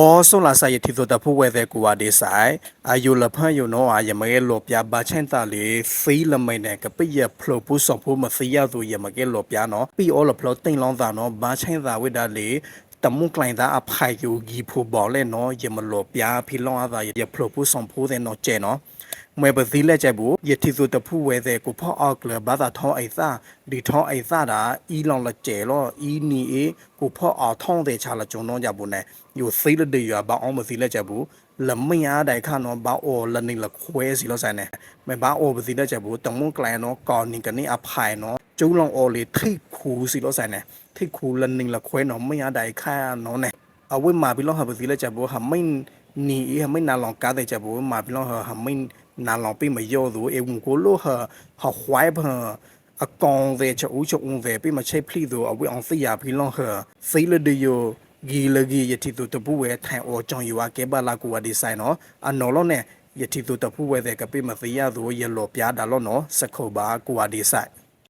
အောဆိုလာဆိုင်တီတိုတဖူဝဲတဲ့ကွာဒီဆိုင်အာယိုလဖန်ယိုနောအာယမဲလောပြဘာချန်တာလီဖေးလမိန်နဲ့ကပိယဖလိုပူဆောင်ဖို့မစီရသူယမကဲလောပြနော်ပီအောလဖလိုတိန်လောင်းတာနော်ဘာချန်တာဝိဒါလီတမုကလိုင်းသားအဖိုင်ယူဂီဖို့ဘော်လဲနော်ယမလောပြဖီလောင်းအားသာယဖလိုပူဆောင်ဖို့တဲ့နော်ကျဲနော် မွေပစီလက်ချက်ဘူးယတိစုတဖူဝဲတဲ့ကိုဖောက်အောက်ကလဘာသာထောင်းအိစာဒီထောင်းအိစာတာအီလောင်လက်ကျဲလို့အီနီအေကိုဖောက်အောင်ထောင်းတဲ့ချလာဂျုံတော့ကြဘူးနဲ့ယိုစိတ်လက်တွေရဘာအောင်မစီလက်ချက်ဘူးလမင်းအားတိုင်ခါနော်ဘာအော်လနေလခွဲစီလို့ဆိုင်နေမဘာအော်ပစီလက်ချက်ဘူးတမွန်ကလိုင်နော်ကောင်းနေကနေအဖိုင်နော်ကျုံလောင်အော်လေထိခူစီလို့ဆိုင်နေထိခူလနေလခွဲနော်မင်းအားတိုင်ခါနော်နဲ့အဝိမာပြီးလို့ဟာပစီလက်ချက်ဘူးဟာမင်း နီအေဟာမင်းနာလောင်ကားတဲ့ချက်ဘူးမာပြီးလို့ဟာမင်းနာလောင်ပိမယောသူအေဝန်ကိုလိုဟာဟာခွိုင်းဖအကောင်တဲ့ချူချူဦးတဲ့ပိမချိတ်ဖလီသူအဝေအောင်စီယာဖီလောဟာစီလဒီယိုဂီလဂီယတိတူတပူဝဲထိုင်အောကြောင့်ယူဝကဲဘလာကူဝဒီဆိုင်နော်အနော်လို့နဲ့ယတိတူတပူဝဲတဲ့ကပိမစီယာသူရလောပြားဒါလို့နော်စခုဘာကူဝဒီဆိုင်